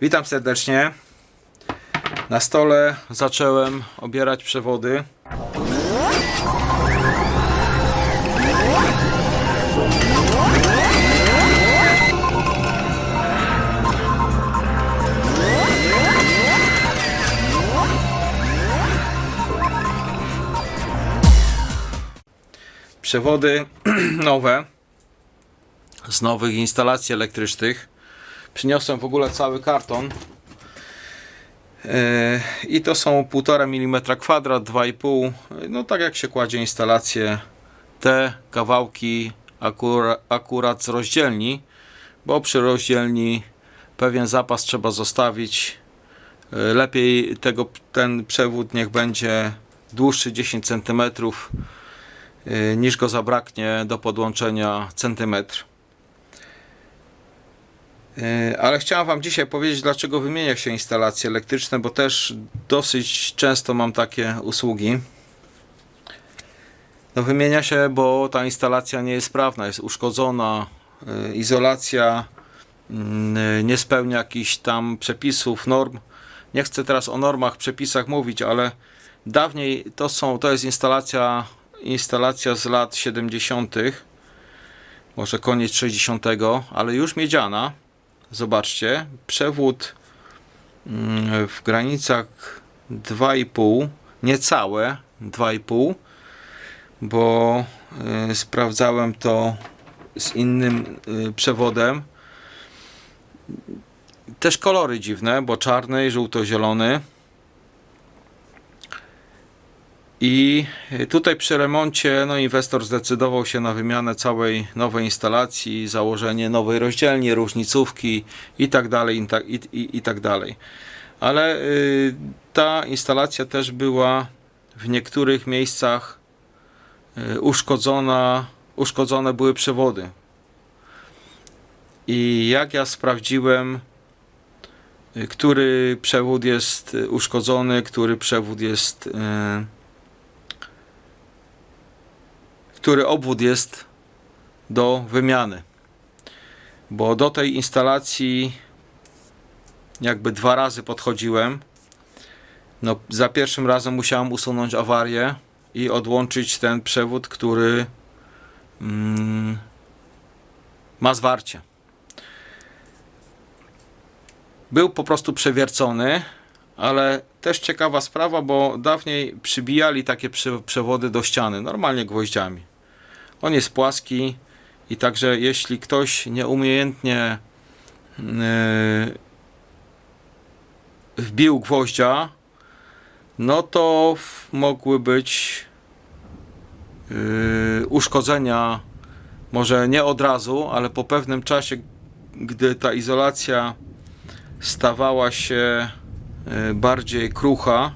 Witam serdecznie. Na stole zacząłem obierać przewody. Przewody nowe z nowych instalacji elektrycznych. Przyniosłem w ogóle cały karton. Yy, I to są 1,5 mm kwadrat, 2,5. No tak jak się kładzie instalację, te kawałki akura, akurat z rozdzielni, bo przy rozdzielni pewien zapas trzeba zostawić. Yy, Lepiej tego, ten przewód niech będzie dłuższy 10 cm yy, niż go zabraknie do podłączenia centymetr. Yy, Ale chciałem Wam dzisiaj powiedzieć, dlaczego wymienia się instalacje elektryczne, bo też dosyć często mam takie usługi. No wymienia się, bo ta instalacja nie jest sprawna, jest uszkodzona, yy, izolacja yy, nie spełnia jakichś tam przepisów, norm. Nie chcę teraz o normach, przepisach mówić, ale dawniej to są, to jest instalacja, instalacja z lat 70., może koniec 60., ale już miedziana. Zobaczcie, przewód mm, w granicach 2,5, niecałe 2,5, bo y, sprawdzałem to z innym y, przewodem. Też kolory dziwne, bo czarny żółto-zielony. I tutaj przy remoncie no, inwestor zdecydował się na wymianę całej nowej instalacji, założenie nowej rozdzielni, różnicówki i tak dalej, i tak. Ale y, ta instalacja też była w niektórych miejscach y, uszkodzona, uszkodzone były przewody. I jak ja sprawdziłem, y, który przewód jest uszkodzony, który przewód jest. Y, który obwód jest do wymiany. Bo do tej instalacji jakby dwa razy podchodziłem. No, za pierwszym razem musiałem usunąć awarię i odłączyć ten przewód, który mm, ma zwarcie. Był po prostu przewiercony, ale też ciekawa sprawa, bo dawniej przybijali takie prze- przewody do ściany, normalnie gwoździami. On jest płaski i także jeśli ktoś nieumiejętnie yy, wbił gwoździa, no to mogły być yy, uszkodzenia, może nie od razu, ale po pewnym czasie, gdy ta izolacja stawała się yy, bardziej krucha,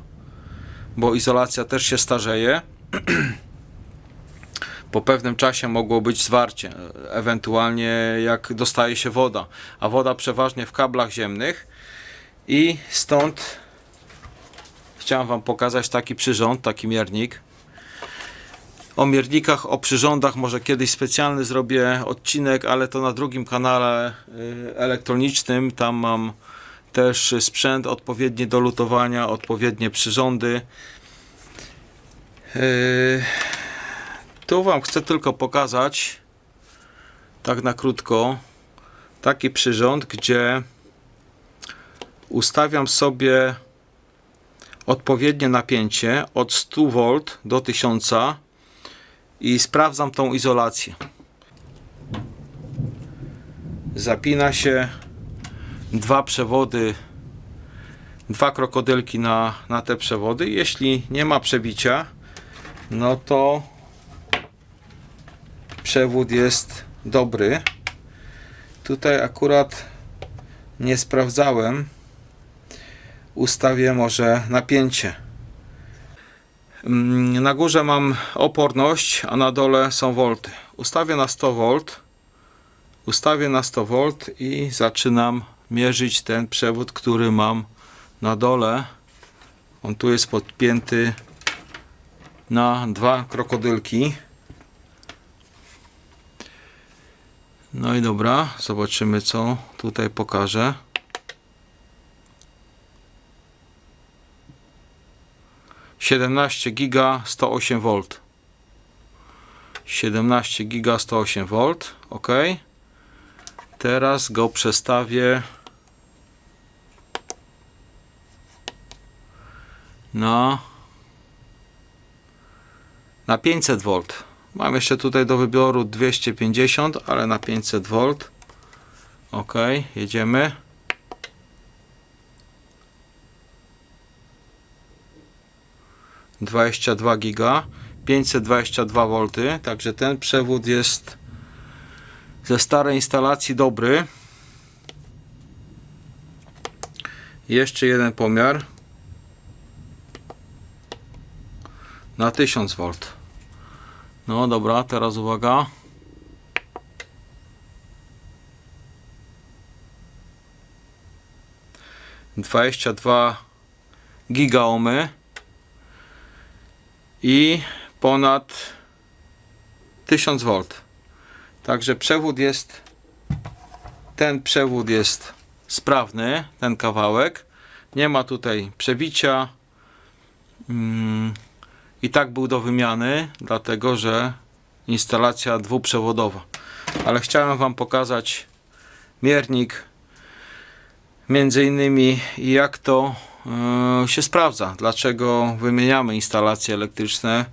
bo izolacja też się starzeje. po pewnym czasie mogło być zwarcie, ewentualnie jak dostaje się woda, a woda przeważnie w kablach ziemnych i stąd chciałem Wam pokazać taki przyrząd, taki miernik. O miernikach, o przyrządach może kiedyś specjalny zrobię odcinek, ale to na drugim kanale y, elektronicznym. Tam mam też sprzęt odpowiedni do lutowania, odpowiednie przyrządy. Yy, tu Wam chcę tylko pokazać, tak na krótko, taki przyrząd, gdzie ustawiam sobie odpowiednie napięcie od 100 V do 1000 i sprawdzam tą izolację. Zapina się dwa przewody, dwa krokodylki na, na te przewody. Jeśli nie ma przebicia, no to przewód jest dobry. Tutaj akurat nie sprawdzałem. Ustawię może napięcie. Mm, Na górze mam oporność, a na dole są wolty. Ustawię na 100 V. Ustawię na 100 V i zaczynam mierzyć ten przewód, który mam na dole. On tu jest podpięty na dwa krokodylki. No i dobra, zobaczymy co tutaj pokaże. Siedemnaście giga 108 V. 17 giga 108 V. OK. Teraz go przestawię na na 500 V mam jeszcze tutaj do wyboru 250 ale na 500 V ok jedziemy. dwadzieścia dwa giga 522 V także ten przewód jest ze starej instalacji dobry. Jeszcze jeden pomiar. Na 1000 V no dobra teraz uwaga. Dwadzieścia dwa gigaomy i ponad 1000 V także przewód jest ten przewód jest sprawny ten kawałek. Nie ma tutaj przebicia. Mm, i tak był do wymiany dlatego że instalacja dwuprzewodowa ale chciałem wam pokazać miernik między innymi jak to e, się sprawdza. Dlaczego wymieniamy instalacje elektryczne?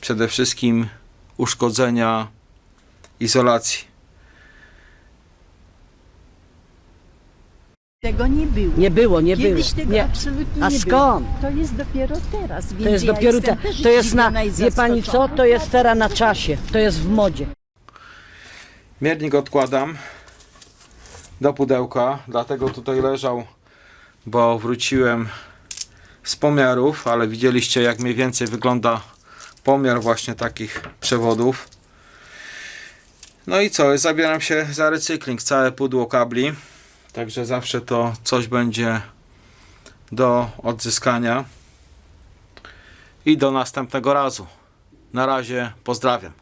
Przede wszystkim uszkodzenia izolacji Tego nie było. Nie było, nie było. Kiedyś tego Nie. absolutnie A nie skąd? było. To jest dopiero teraz. Więc To jest ja dopiero te, jestem też to jest na, zdziwiona i wie pani co, zaskoczona. to jest teraz na czasie, to jest w modzie. Miernik odkładam do pudełka, dlatego tutaj leżał, bo wróciłem z pomiarów, ale widzieliście jak mniej więcej wygląda pomiar właśnie takich przewodów. No i co, zabieram się za recykling, całe pudło kabli, także zawsze to coś będzie do odzyskania i do następnego razu. Na razie pozdrawiam.